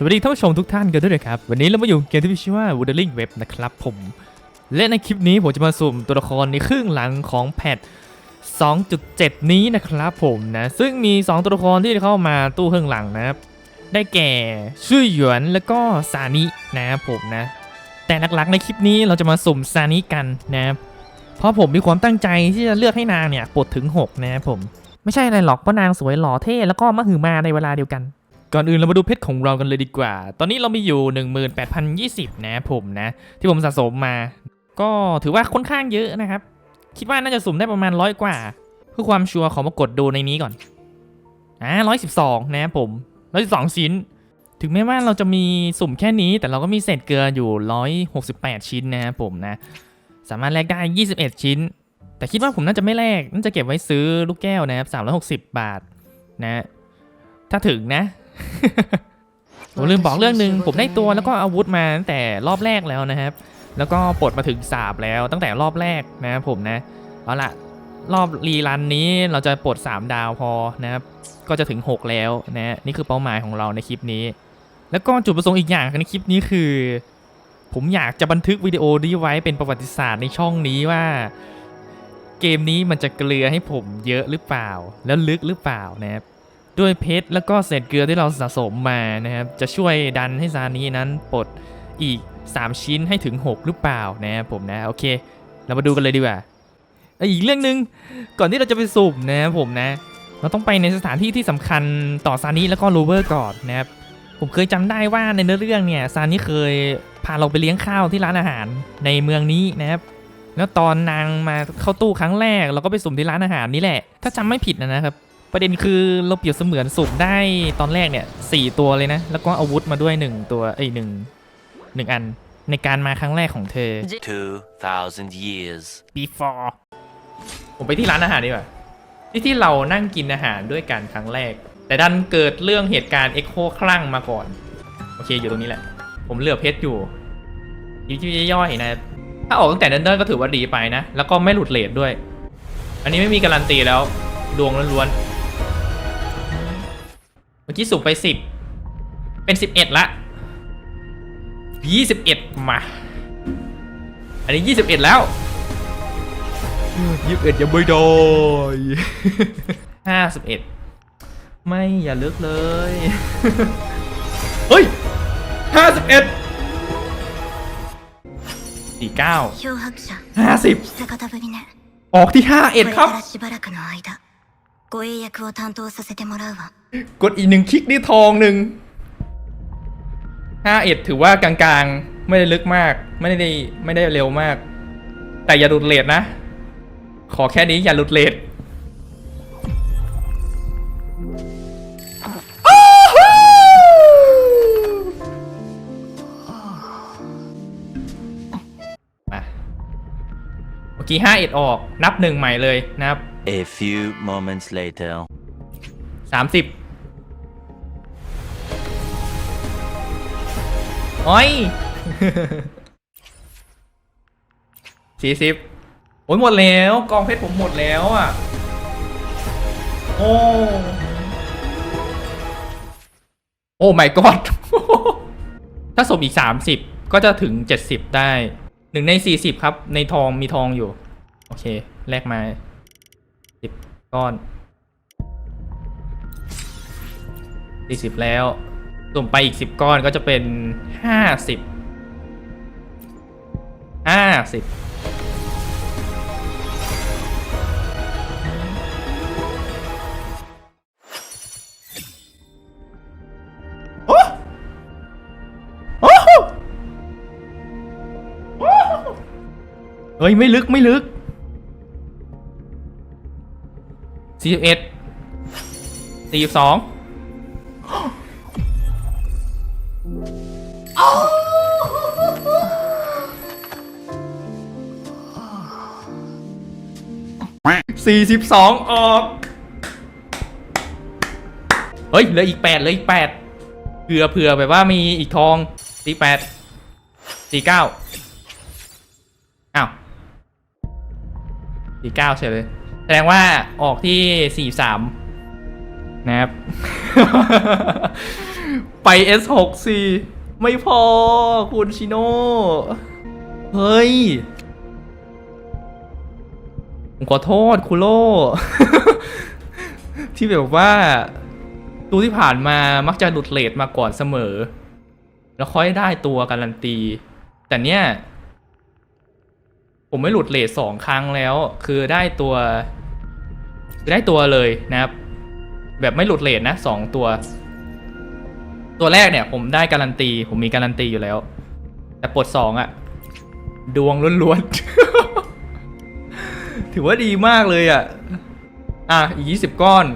สวัสดีท่านผู้ชมทุกท่านกันด้วยนะครับ วันนี้เรามาอยู่เกมที่มีชื่อว่า Wuthering Web นะครับผม และในคลิปนี้ผมจะมาสุ่มตัวละครในครึ่งหลังของแพท 2.7 นี้นะครับผมนะ ซึ่งมี 2 ตัวละครที่เข้ามาตู้ครึ่งหลังนะครับ ได้แก่ชื่อหยวนแล้วก็ซานินะครับผมนะ แต่หลักๆในคลิปนี้เราจะมาสุ่มซานิกันนะครับเพราะผมมีความตั้งใจที่จะเลือกให้นางเนี่ยปลดถึง 6 นะครับผม ไม่ใช่อะไรหรอกเพราะนางสวยหล่อเท่แล้วก็มหือมาในเวลาเดียวกัน ก่อนอื่นเรามาดูเพชรของเรากันเลยดีกว่า ตอนนี้เรามีอยู่ 18,020 นะครับผมนะ ที่ผมสะสมมา ก็ถือว่าค่อนข้างเยอะนะครับ คิดว่าน่าจะสุ่มได้ประมาณร้อยกว่า เพื่อความชัวร์ขอมากดดูในนี้ก่อน อ่าร้อยสิบสองนะผมร้อยสิบสองชิ้น ถึงแม้ว่าเราจะมีสุ่มแค่นี้ แต่เราก็มีเศษเกลืออยู่ร้อยหกสิบแปดชิ้นนะครับผมนะ สามารถแลกได้ยี่สิบเอ็ดชิ้น แต่คิดว่าผมน่าจะไม่แลก น่าจะเก็บไว้ซื้อลูกแก้วนะครับสามร้อยหกสิบบาทนะ ถ้าถึงนะ ผมลืมบอกเรื่องหนึ่งผมได้ตัวแล้วก็อาวุธมาตั้งแต่รอบแรกแล้วนะครับ แล้วก็ปลดมาถึงสาบแล้วตั้งแต่รอบแรกนะครับผมนะเอาละรอบรีรันนี้เราจะปลด 3 ดาวพอนะครับก็จะถึง 6 แล้วนะนี่คือเป้าหมายของเราในคลิปนี้ แล้วก็จุดประสงค์อีกอย่างในคลิปนี้คือ ผมอยากจะบันทึกวิดีโอนี้ไว้เป็นประวัติศาสตร์ในช่องนี้ว่า เกมนี้มันจะเกลือให้ผมเยอะหรือเปล่า แล้วลึกหรือเปล่านะครับ ด้วยเพชรแล้วก็เศษเกลือที่เราสะสมมานะครับจะช่วยดันให้ซานี้นั้นปลดอีก 3 ชิ้นให้ถึง 6 หรือเปล่านะครับผมนะโอเค เรามาดูกันเลยดีกว่าเอ้ยอีกเรื่องหนึ่งก่อนที่เราจะไปสุ่มนะครับผมนะ เราต้องไปในสถานที่ที่สำคัญต่อซานี้แล้วก็โรเวอร์ก่อนนะครับผมเคยจำได้ว่าในเนื้อเรื่องเนี่ยซานีเคยพาเราไปเลี้ยงข้าวที่ร้านอาหารในเมืองนี้นะครับ แล้วตอนนางมาเข้าตู้ครั้งแรกเราก็ไปสุ่มที่ร้านอาหารนี่แหละ ถ้าจำไม่ผิดนะครับ ประเด็นคือเราเปรียบเสมือนสุ่มได้ตอนแรกเนี่ยสี่ตัวเลยนะ แล้วก็อาวุธมาด้วยหนึ่งตัวเอ้ยหนึ่งหนึ่งอันในการมาครั้งแรกของเธอ 2,000 years. before ผมไปที่ร้านอาหารดีกว่าที่ที่เรานั่งกินอาหารด้วยกันครั้งแรก แต่ดันเกิดเรื่องเหตุการณ์เอ็กโคคลั่งมาก่อน โอเคอยู่ตรงนี้แหละ ผมเหลือเพชรอยู่ยิ้มๆย่อยๆนะ ถ้าออกตั้งแต่เนิ่นๆก็ถือว่าดีไปนะ แล้วก็ไม่หลุดเลทด้วย อันนี้ไม่มีการันตีแล้ว ดวงล้วนๆเมื่อกี้สูงไปสิบเป็นสิบเอ็ดละยี่สิบเอ็ดมา อันนี้ยี่สิบเอ็ดแล้วยี่สิบเอ็ดยังไม่ไดนห้าสิบเอ็ดไม่อย่าเลิกเลย เฮ้ยห้าสิบเอ็ดสี่เก้าห้าสิบออกที่ห้าเอ็ดครับ からしばらくの間ご英訳を担当させてもらうわ กดอีกหนึ่งคลิกนี่ทองหนึ่งห้าเอ็ดถือว่ากลางๆ ไม่ได้ลึกมาก ไม่ได้ไม่ได้เร็วมาก แต่อย่าหลุดเลทนะ ขอแค่นี้อย่าหลุดเลทมาเมื่อกี้ห้าเอ็ดออกนับหนึ่งใหม่เลยนะครับ A few moments later. สามสิบโอ้ยสี่สิบโอ้ยหมดแล้วกองเพชรผมหมดแล้วอะ โอ้โอ้ my god ถ้าสมอีกสามสิบก็จะถึงเจ็ดสิบได้หนึ่งในสี่สิบครับ ในทองมีทองอยู่ โอเค แลกมา สิบก้อนสี่สิบแล้วสุ่มไปอีกสิบก้อนก็จะเป็นห้าสิบห้าสิบโอ้โอ้โอ้เฮ้ย ไม่ลึกไม่ลึก สี่สิบเอ็ดสี่สิบสองสี่สิบสองออก เฮ้ย เหลืออีกแปดเหลืออีกแปดเผื่อเผื่อแบบว่ามีอีกทองสี่แปดสี่เก้าอ้าวสี่เก้าเฉยเลย แสดงว่าออกที่สี่สามนะครับ ไป S6 สิไม่พอคุณชิโน่เฮ้ย ผมขอโทษคุโร่ ที่แบบว่าตัวที่ผ่านมามักจะหลุดเลทมาก่อนเสมอ แล้วค่อยได้ตัวการันตี แต่เนี้ยผมไม่หลุดเลทสองครั้งแล้ว คือได้ตัว ได้ตัวเลยนะครับ แบบไม่หลุดเลทนะสองตัว ตัวแรกเนี่ย ผมได้การันตี ผมมีการันตีอยู่แล้ว แต่ปลดสองอะดวงล้วนๆ ถือว่าดีมากเลยอะอะ อีกยี่สิบก้อน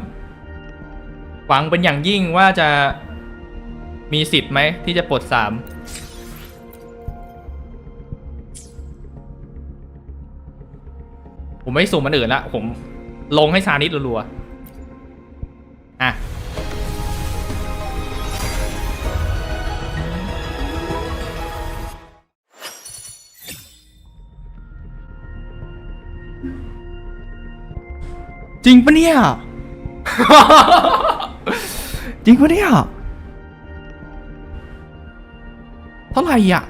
หวังเป็นอย่างยิ่งว่าจะมีสิทธิ์ไหม ที่จะปลดสามผมไม่สุ่มมันอื่นละผม ลงให้ซานิสรัวๆ อะ จริงปะเนี่ย จริงปะเนี่ย เท่าไหร่อะ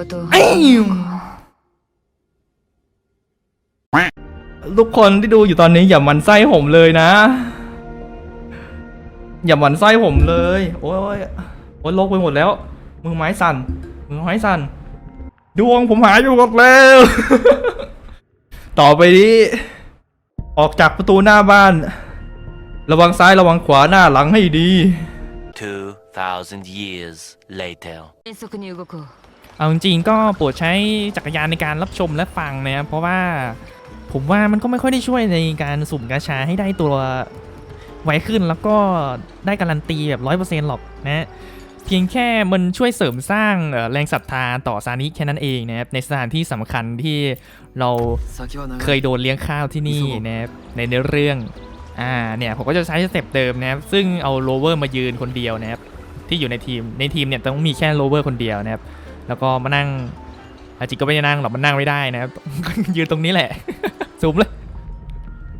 仕事を ทุกคนที่ดูอยู่ตอนนี้อย่าหมันไส้ผมเลยนะ อย่าหมันไส้ผมเลย โอ้ยโอ้ยโลกไปหมดแล้ว มือไม้สั่น มือไม้สั่น ดวงผมหายอยู่หมดแล้ว ต่อไปนี้ออกจากประตูหน้าบ้าน ระวังซ้ายระวังขวาหน้าหลังให้ดี 2,000 years later. 迅速に動こう เอาจริงๆก็โปรดใช้จักรยานในการรับชมและฟังนะครับเพราะว่าผมว่ามันก็ไม่ค่อยได้ช่วยในการสุ่มกาชาให้ได้ตัวไวขึ้นแล้วก็ได้การันตีแบบร้อยเปอร์เซ็นต์หรอกนะเพียงแค่มันช่วยเสริมสร้างแรงศรัทธาต่อซานิแค่นั้นเองนะครับในสถานที่สำคัญที่เราเคยโดนเลี้ยงข้าวที่นี่นะครับในเนื้อเรื่องอ่าเนี่ยผมก็จะใช้สเต็ปเดิมนะครับซึ่งเอาโลเวอร์มายืนคนเดียวนะครับที่อยู่ในทีมในทีมเนี่ยต้องมีแค่โลเวอร์คนเดียวนะครับ แล้วก็มานั่งอาจิก็ไม่ได้นั่งหรอกมันนั่งไม่ได้นะครับ ยืนตรงนี้แหละสูมเลย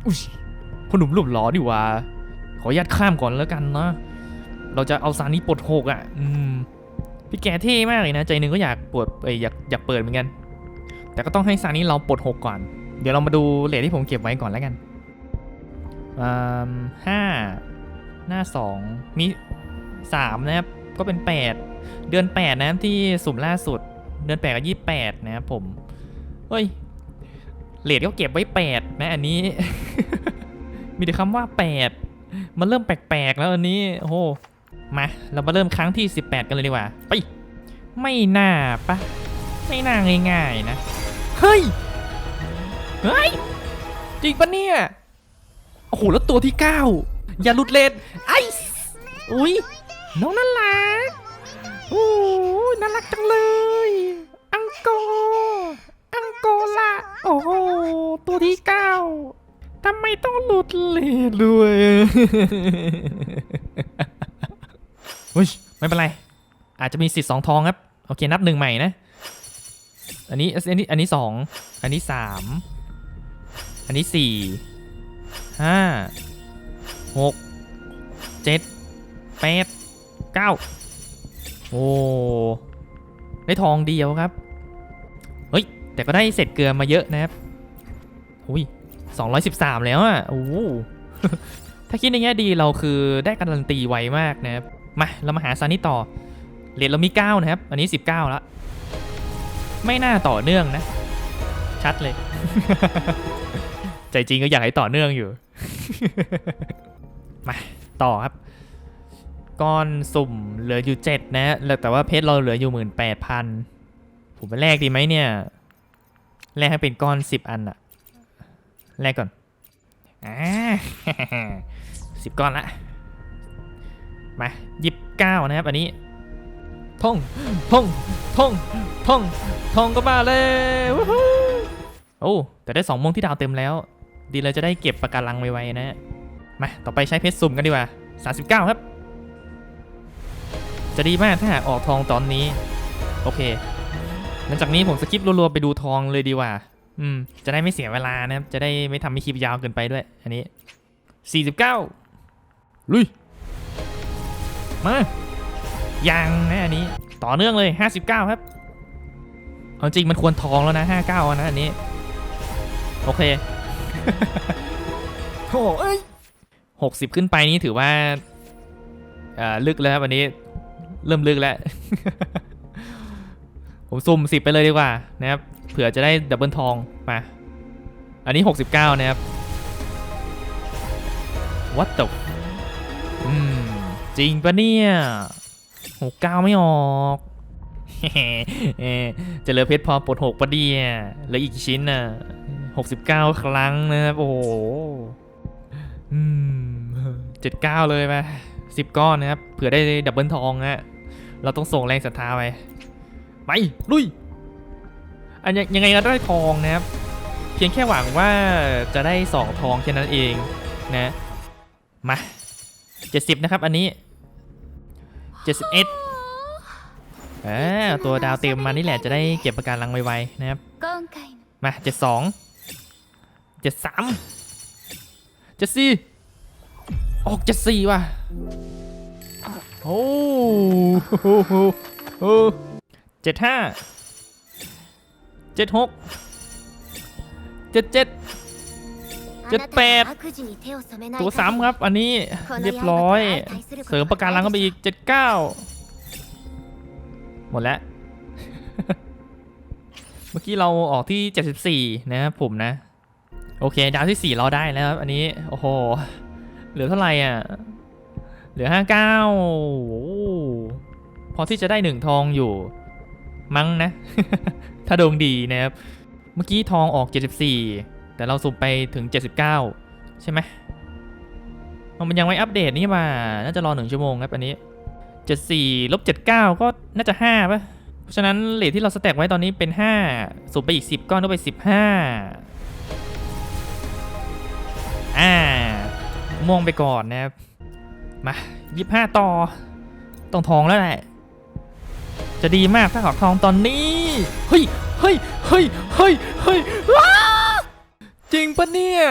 อุ๊ยพ่อหนุ่มรูปหล้อดีหว่า ขออนุญาตข้ามก่อนแล้วกันเนาะเราจะเอาซานี้ปลดหกอะ อืมพี่แกเท่มากเลยนะ ใจหนึ่งก็อยากปวดเอยอยากอยากเปิดเหมือนกัน แต่ก็ต้องให้ซานี้เราปลดหกก่อน เดี๋ยวเรามาดูเลทที่ผมเก็บไว้ก่อนแล้วกันอ่าห้าหน้าสองมีสามนะครับ ก็เป็นแปดเดือน 8 นะที่สุ่มล่าสุด เดือน 8 กับ 28 นะครับผม เฮ้ยเลทก็เก็บไว้ 8 นะ อันนี้ มีแต่คำว่า 8 มันเริ่มแปลกๆ แล้วอันนี้ โอ้โห มา เรามาเริ่มครั้งที่ 18 กันเลยดีกว่า ไป ไม่น่าปะ ไม่น่าง่ายๆนะ เฮ้ย เฮ้ย จริงปะเนี่ย โอ้โห แล้วตัวที่ 9 อย่าหลุดเลทไอ้อุ้ย น้องน่ารักโอ้ยน่ารักจังเลย อังโก อังโกละโอ้โห ตัวที่เก้าทำไมต้องหลุดเลดด้วยเฮ้ย ไม่เป็นไร อาจจะมีสิทธิ์สองทองครับ โอเค นับหนึ่งใหม่นะ อันนี้ อันนี้ อันนี้สอง อันนี้สาม อันนี้สี่ห้าหกเจ็ดแปด เก้าโอ้ได้ทองเดียวครับ เฮ้ย แต่ก็ได้เศษเกลือมาเยอะนะครับหุย213แล้วอะโอ้โหถ้าคิดในแง่ดีเราคือได้การันตีไวมากนะครับ มา เรามาหาซานิต่อเหรียญเรามี 9 นะครับ อันนี้ 19 แล้ว ไม่น่าต่อเนื่องนะ ชัดเลย ใจจริงก็อยากให้ต่อเนื่องอยู่ มา ต่อครับ ก้อนสุ่มเหลืออยู่เจ็ดนะแล้วแต่ว่าเพชรเราเหลืออยู่หมื่นแปดพันผมไปแลกดีไหมเนี่ย แลกให้เป็นก้อนสิบอันอะแลกก่อนอ่าสิบก้อนละ มายิบเก้านะครับ อันนี้ท่องท่องท่องท่องท่องก็มาเลยโอ้แต่ได้สองมงที่ดาวเต็มแล้ว ดีเลยจะได้เก็บปากการังไวๆนะ มา ต่อไปใช้เพชรสุ่มกันดีกว่า 39 ครับ จะดีมากถ้าหากออกทองตอนนี้ โอเค หลังจากนี้ผมสกิปรัวๆไปดูทองเลยดีกว่า อืม จะได้ไม่เสียเวลานะครับ จะได้ไม่ทำให้คลิปยาวเกินไปด้วย อันนี้ 49 ลุย มายังนะอันนี้ ต่อเนื่องเลย 59 ครับ เอาจริงมันควรทองแล้วนะ 59อะนะอันนี้ โอเคโอ้เอ้ย60ขึ้นไปนี่ถือว่าเอ่อลึกแล้วครับอันนี้ เริ่มลึกแล้ว ผมซุ่ม10ไปเลยดีกว่านะครับ เผื่อจะได้ดับเบิลทองมา อันนี้ 69 นะครับ what the อืม จริงปะเนี่ย69ไม่ออกเอ่อจะเหลือเพชรพอปลด6ปะเดียเหลืออีกกี่ชิ้นน่ะ69ครั้งนะครับ โอ้โหอืม79เลยไป10ก้อนนะครับ เผื่อได้ดับเบิลทองฮะ เราต้องส่งแรงศรัทธาไป ไป ลุย อันยังไงเรได้ทองนะครับ เพียงแค่หวังว่าจะได้สองทองแค่นั้นเองนะ มาเจ็ดสิบนะครับอันนี้เจ็ดสิบเอ็ดอ่ตัวดาวเต็มมานี่แหละจะได้เก็บประการลังไวๆนะครับ มาเจ็ดสองเจ็ดสามเจ็ดสี่ออกเจ็ดสี่ว่ะ โอ้โหโอ้เจ็ดห้าเจ็ดหกเจ็ดเจ็ดเจ็ดแปดตัวสามครับ อันนี้เรียบร้อย เสริมประการลังเข้าไปอีกเจ็ดเก้าหมดแล้ว เมื่อกี้เราออกที่เจ็ดสิบี่นะครับผมนะ โอเค ดาวที่สี่เราได้แล้วครับ อันนี้ โอ้โห เหลือเท่าไหร่อะ เหลือ59โอ้โหพอที่จะได้หนึ่งทองอยู่ มั้งนะ ถ้าดวงดีนะครับ เมื่อกี้ทองออก 74 แต่เราสุ่มไปถึง 79 ใช่ไหมมันยังไม่อัปเดตนี่มาน่าจะรอหนึ่งชั่วโมงครับอันนี้ 74ลบ79 ก็น่าจะ5ป่ะ เพราะฉะนั้นเลทที่เราสแต็กไว้ตอนนี้เป็น 5 สุ่มไปอีก 10 ก้อนก็ไป 15 อ่าม่วงไปก่อนนะครับ มา25ต่อต้องทองแล้วแหละ จะดีมากถ้าขอทองตอนนี้ เฮ้ย เฮ้ย เฮ้ย เฮ้ย เฮ้ยว้าจริงปะเนี่ย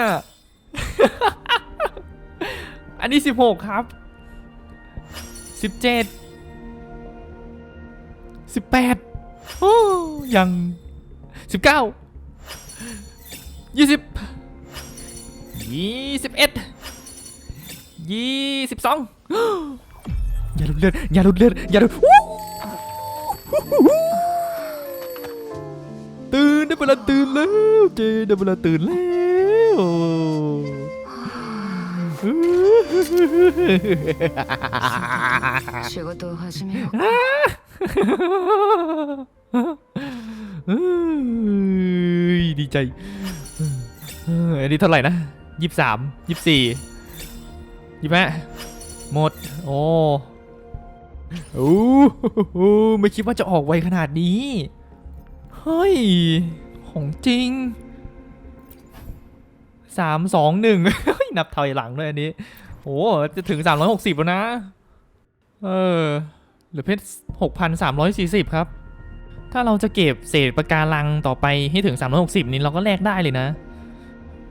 อันนี้16ครับ17 18โอ้ยัง19 20 21 22อ ย่าหลุดเลือดอย่าหลุดเลือดอย่าหลุดวู้ตื่นได้เวลาตื่นแล้วเจได้เวลาตื่นแล้ว仕事を始めよう เฮ้ยดีใจเอออันนี้เท่าไหร่นะยี่สิบสามยี่สิบสี่ ยี่สิบห้าหมด โอ้โอ้โหไม่คิดว่าจะออกไวขนาดนี้ เฮ้ย ของจริงสามสองหนึ่งนับถอยหลังด้วยอันนี้โอ้จะถึงสามร้อยหกสิบแล้วนะ เออเหลือเพชร6,340ครับ ถ้าเราจะเก็บเศษประการังต่อไปให้ถึง360นี้เราก็แลกได้เลยนะ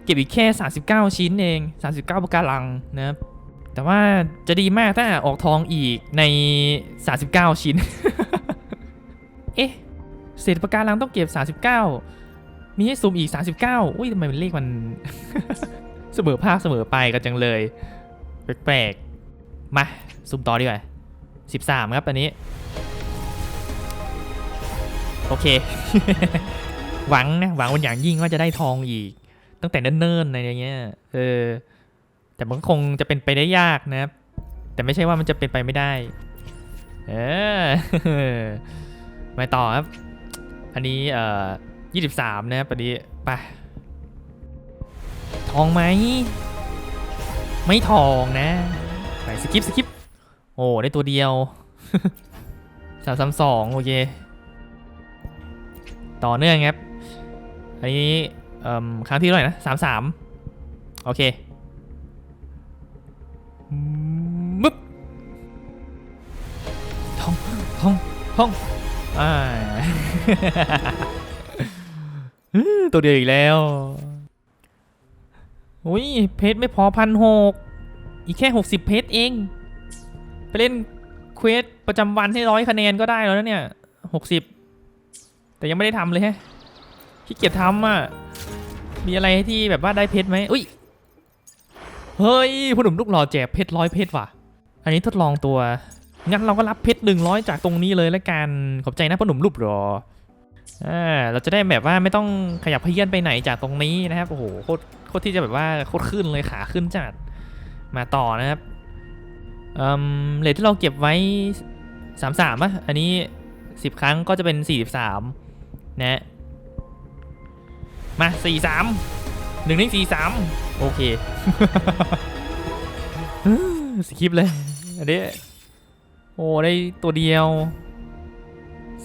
เก็บอีกแค่39ชิ้นเอง39ประการังนะครับ แต่ว่าจะดีมากถ้าออกทองอีกใน 39 ชิ้น เอ๊ะเศษประการังต้องเก็บ 39 มีให้ซูมอีก 39 อุ้ยทำไมมันเลขมัน เสมอภาคเสมอไปกันจังเลย แปลกๆ มาซูมต่อดีกว่า 13 ครับอันนี้ โอเค หวังนะ หวังวันอย่างยิ่งว่าจะได้ทองอีก ตั้งแต่เนิ่นๆอะไรอย่างเงี้ย เออ แต่มันก็คงจะเป็นไปได้ยากนะครับ แต่ไม่ใช่ว่ามันจะเป็นไปไม่ได้ เออไปต่อครับ อันนี้เอ่อ23นะครับอันนี้ไปทองไหม ไม่ทองนะไปสกิปสกิปโอ้ ได้ตัวเดียวสามสามสองโอเค ต่อเนื่องครับ อันนี้เอ่มครั้งที่เท่าไหร่นะสามสามโอเค ห้องอ่าตัวเดียวอีกแล้วอุ้ยเพชรไม่พอพันหกอีกแค่หกสิบเพชรเอง ไปเล่นเควสประจำวันให้ร้อยคะแนนก็ได้แล้วนะเนี่ยหกสิบแต่ยังไม่ได้ทำเลยแฮะขี้เกียจทำอะ มีอะไรที่แบบว่าได้เพชรไหมอุ้ย เฮ้ยผู้หนุ่มลูกหล่อแจกเพชรร้อยเพชรว่ะ อันนี้ทดลองตัว งั้นเราก็รับเพชรหนึ่งร้อยจากตรงนี้เลยละกัน ขอบใจนะผู้หนุ่มรูปหล่ออ่าเราจะได้แบบว่าไม่ต้องขยับเพี้ยนไปไหนจากตรงนี้นะครับ โอ้โหโคตรโคตรที่จะแบบว่าโคตรขึ้นเลยขาขึ้นจัด มาต่อนะครับเอ่มเลทที่เราเก็บไว้สามสามอะอันนี้สิบครั้งก็จะเป็นสี่สิบสามนะมาสี่สามหนึ่งในสี่สามโอเคสคริปเลย อันนี้ อ้ได้ตัวเดียว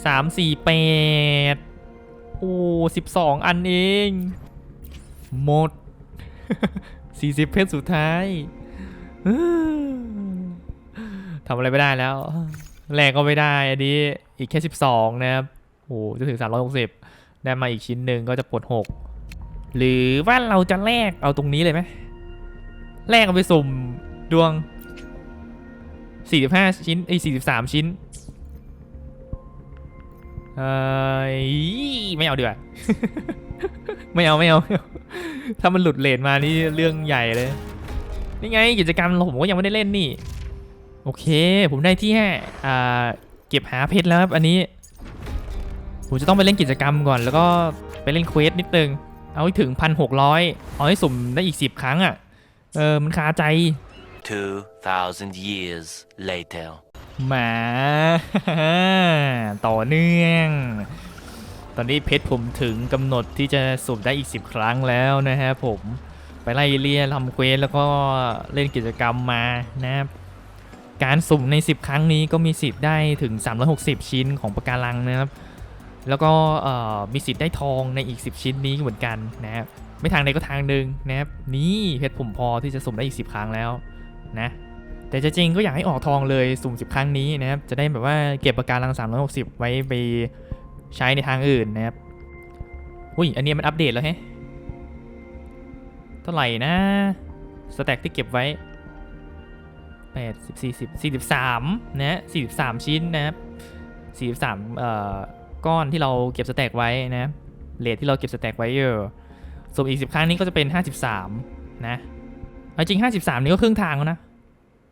สามสี่แปดโอ้สิบสองอันเอง หมดสี่สิบเพชรสุดท้ายทำอะไรไม่ได้แล้วแลกก็ไม่ได้ อันนี้อีกแค่สิบสองนะครับโอ้จะถึงสามร้อยหกสิบได้มาอีกชิ้นหนึ่งก็จะปลดหกหรือว่าเราจะแลกเอาตรงนี้เลยไหมแลกเอาไปสุ่มดวง 45ชิ้นไอ้ย43ชิ้นเอ้ไม่เอาดีกว่า ไม่เอาไม่เอา ถ้ามันหลุดเลนมานี่เรื่องใหญ่เลย นี่ไงกิจกรรมผมก็ยังไม่ได้เล่นนี่ โอเค ผมได้ที่แห่อ่าเก็บหาเพชรแล้วครับอันนี้ ผมจะต้องไปเล่นกิจกรรมก่อน แล้วก็ไปเล่นเควสนิดนึง เอาให้ถึงพันหกร้อยเอาให้สุ่มได้อีกสิบครั้งอะ เออมันคาใจ 2,000 years later. หมาต่อเนื่อง ตอนนี้เพชรผมถึงกำหนดที่จะสุ่มได้อีก 10 ครั้งแล้วนะฮะผมไปไล่เลียทำเควสแล้วก็เล่นกิจกรรมมานะครับการสุ่มใน 10 ครั้งนี้ก็มีสิทธิ์ได้ถึง 360 ชิ้นของปะการังนะครับ แล้วก็มีสิทธิ์ได้ทองในอีก 10 ชิ้นนี้เหมือนกันนะครับ ไม่ทางใดก็ทางหนึ่งนะครับ นี่เพชรผมพอที่จะสุ่มได้อีก 10 ครั้งแล้ว นะแต่จะจริงก็อยากให้ออกทองเลยสุ่ม 10 ครั้งนี้นะครับ จะได้แบบว่าเก็บปากการัง 360 ไว้ไปใช้ในทางอื่นนะครับ อุ้ย อันนี้มันอัปเดตแล้วแฮะเท่าไหร่นะ สแต็กที่เก็บไว้ 8 10 40 43 นะ43 ชิ้นนะครับ43เอ่อก้อนที่เราเก็บสแต็กไว้นะเลทที่เราเก็บสแต็กไว้เยอะส่วนอีก 10 ครั้งนี้ก็จะเป็น 53 นะเอาจริง 53 นี่ก็ครึ่งทางแล้วนะ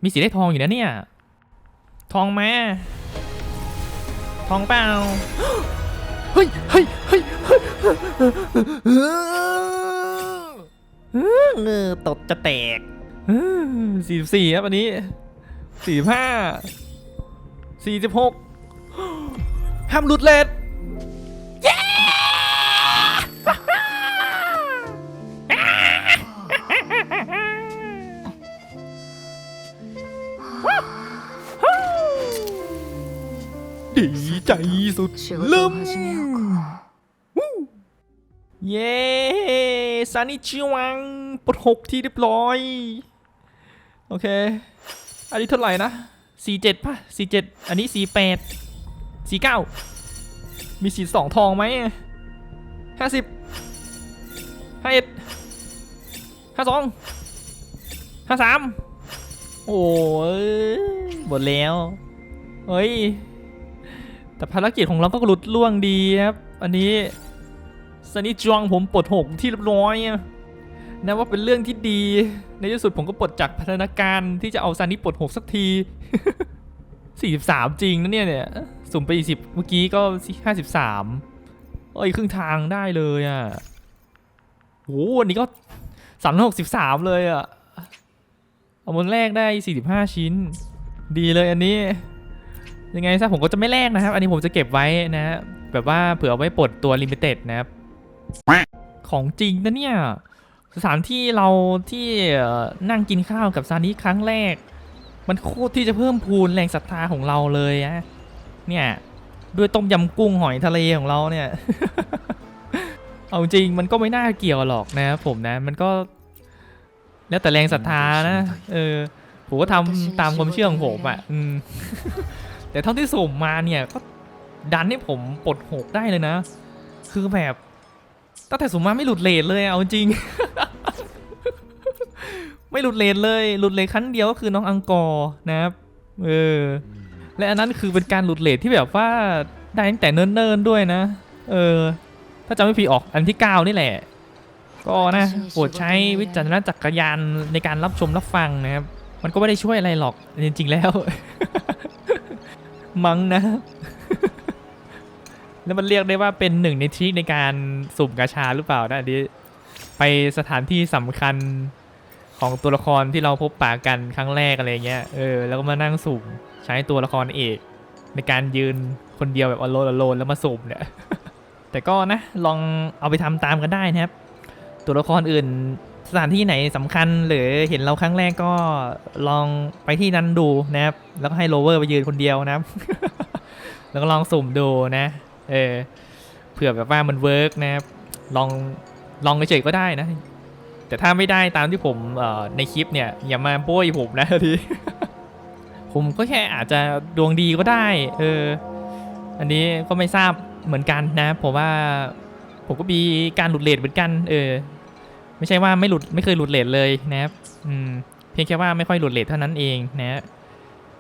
มีสีได้ทองอยู่นะเนี่ย ทองมาทองเปล่า เฮ้ยเฮ้ยเฮ้ยเฮ้ยเออตดจะแตกสี่สิบสี่ครับอันนี้สี่ห้าสี่สิบหกห้ามหลุดเลท ดีใจสุดลืมเย้ซานิชิวังปดหกที่เรียบร้อย โอเค อันนี้เท่าไหร่นะสี่เจ็ดป่ะสี่เจ็ดอันนี้สี่แปดสี่เก้ามีสีสองทองไหมห้าสิบห้าเอ็ดห้าสองห้าสามโอ้ยหมดแล้ว เฮ้ย แต่ภารกิจของเราก็หลุดล่วงดีครับ อันนี้สนิจวงผมปลดหกที่เรียบร้อยนะว่าเป็นเรื่องที่ดี ในที่สุดผมก็ปลดจากพัฒนาการที่จะเอาซานิปลดหกสักที 43 จริงนะเนี่ยเนี่ยสุ่มไปอีสิบเมื่อกี้ก็ 53เอ้ยครึ่งทางได้เลยอะโหอันนี้ก็ 363 เลยอะเอาบนแรกได้ 45 ชิ้น ดีเลยอันนี้ ยังไงซะผมก็จะไม่แลกนะครับ อันนี้ผมจะเก็บไว้นะแบบว่าเผื่อเอาไว้ปลดตัวลิมิเต็ดนะครับ ของจริงนะเนี่ย สถานที่เราที่นั่งกินข้าวกับซานิครั้งแรก มันโคตรที่จะเพิ่มพูนแรงศรัทธาของเราเลยอะเนี่ยด้วยต้มยำกุ้งหอยทะเลของเราเนี่ย เอาจริงมันก็ไม่น่าเกี่ยวหรอกนะครับผมนะ มันก็ แล้วแต่แรงศรัทธานะ เออ ผมก็ทำตามความเชื่อของผมอะ อืม แต่เท่าที่ส่งมาเนี่ยก็ดันให้ผมปลดหกได้เลยนะ คือแบบตั้งแต่สมมาไม่หลุดเลทเลยเอาจริง ไม่หลุดเลทเลย หลุดเลทครั้งเดียวก็คือน้องอังกอร์นะครับเออและอันนั้นคือเป็นการหลุดเลทที่แบบว่าได้ตั้งแต่เนิ่นๆด้วยนะ เออ ถ้าจำไม่ผิดออกอันที่ 9 นี่แหละ ก็นะโปรดใช้วิจารณจักรยานในการรับชมรับฟังนะครับ มันก็ไม่ได้ช่วยอะไรหรอกจริงๆแล้ว มั้งนะ แล้วมันเรียกได้ว่าเป็นหนึ่งในทริคในการสุ่มกาชาหรือเปล่านะอันนี้ไปสถานที่สำคัญของตัวละครที่เราพบปะกันครั้งแรกอะไรเงี้ย เออ แล้วก็มานั่งสุ่มใช้ตัวละครเอก ในการยืนคนเดียวแบบอโลนอโลนแล้วมาสุ่มเนี่ย แต่ก็นะลองเอาไปทำตามกันได้นะครับ ตัวละครอื่น สถานที่ไหนสำคัญหรือเห็นเราครั้งแรกก็ลองไปที่นั้นดูนะครับ แล้วก็ให้โรเวอร์ไปยืนคนเดียวนะครับ แล้วก็ลองสุ่มดูนะ เออเผื่อแบบว่ามันเวิร์กนะครับ ลองลองเฉยๆก็ได้นะ แต่ถ้าไม่ได้ตามที่ผมเอ่อในคลิปเนี่ย อย่ามาโบยผมนะทีผมก็แค่อาจจะดวงดีก็ได้ เออ อันนี้ก็ไม่ทราบเหมือนกันนะผมว่าผมก็มีการหลุดเลทเหมือนกัน เออ ไม่ใช่ว่าไม่หลุดไม่เคยหลุดเลทเลยนะครับอืมเพียงแค่ว่าไม่ค่อยหลุดเลทเท่านั้นเองนะ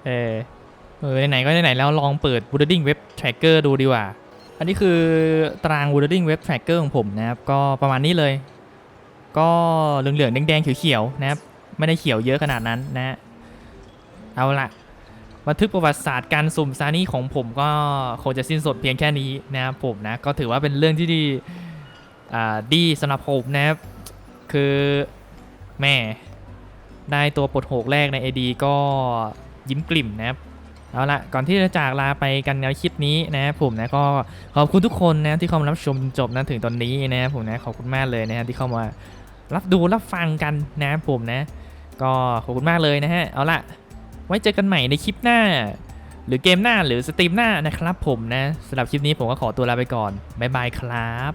เออเออไหนๆก็ไหนๆแล้วลองเปิด w o o d i n g Web Tracker ดูดีกว่า อันนี้คือตาราง w o o d i n g Web Tracker ของผมนะครับ ก็ประมาณนี้เลย ก็เหลืองๆแดงๆเขียวๆนะครับ ไม่ได้เขียวเยอะขนาดนั้นนะ เอาละบันทึกประวัติศาสตร์การสุ่มซานี่ของผมก็คงจะสิ้นสุดเพียงแค่นี้นะครับผมนะ ก็ถือว่าเป็นเรื่องที่ดีดีสำหรับผมนะครับ คือแม่ได้ตัวปลดโหกแรกใน AD ก็ยิ้มกลิ่มนะครับเอาละก่อนที่จะจากลาไปกันในคลิปนี้นะผมนะก็ขอบคุณทุกคนนะที่เข้ามารับชมจบนะถึงตอนนี้นะผมนะขอบคุณมากเลยนะฮะที่เข้ามารับดูรับฟังกันนะผมนะ ก็ขอบคุณมากเลยนะฮะเอาละไว้เจอกันใหม่ในคลิปหน้า หรือเกมหน้าหรือสตรีมหน้านะครับผมนะสำหรับคลิปนี้ผมก็ขอตัวลาไปก่อนบ๊ายบายครับ